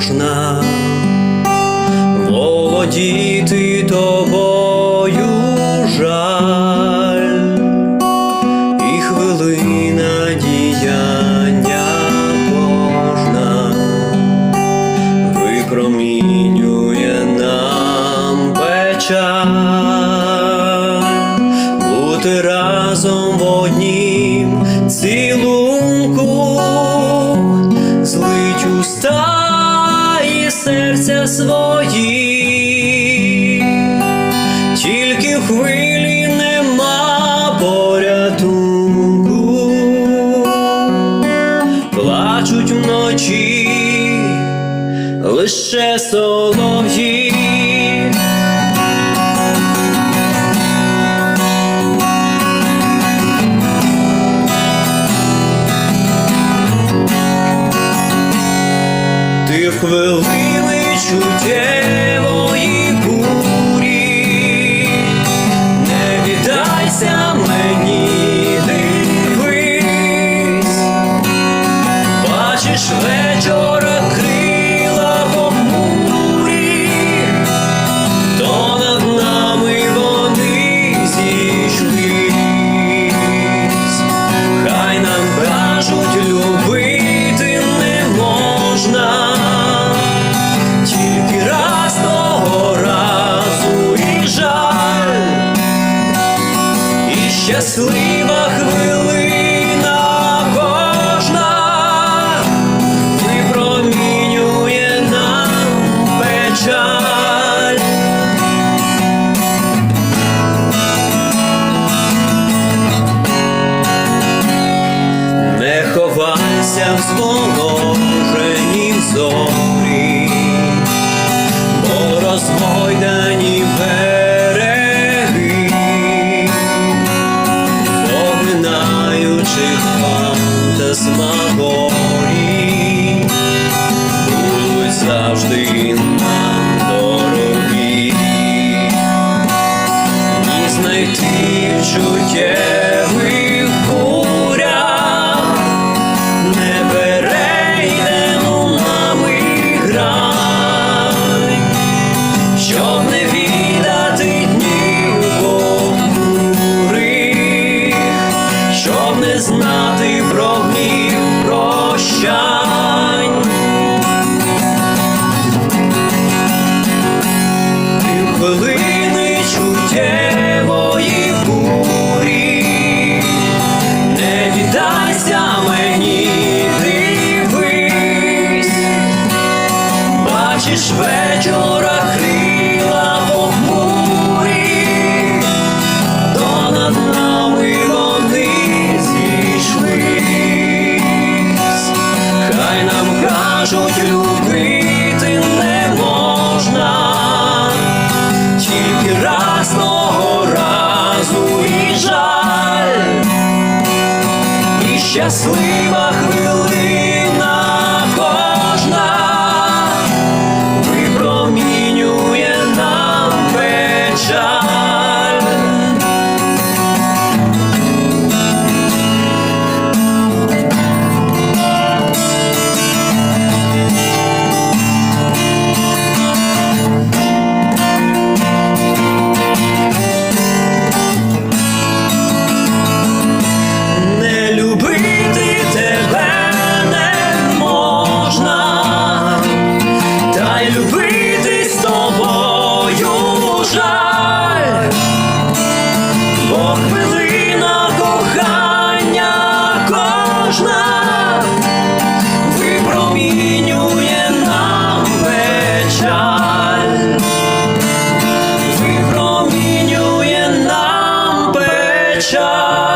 можна, володіти тобою жаль, і хвилина діяння кожна випромінює нам печаль, бути разом серця свої, тільки хвилі нема порятунку, плачуть вночі лише солов'ї. Хвилини чуттєвої бурі, не віддайся мені, дивись, бачиш щаслива хвилина кожна випромінює нам печаль. Не ховайся в сположеній зорі, бо розгойдані береги, будуть бачиш вечора крила похмурі, то над нами вони зійшлись, хай нам кажуть, любити не можна, тільки раз того разу і жаль. І church.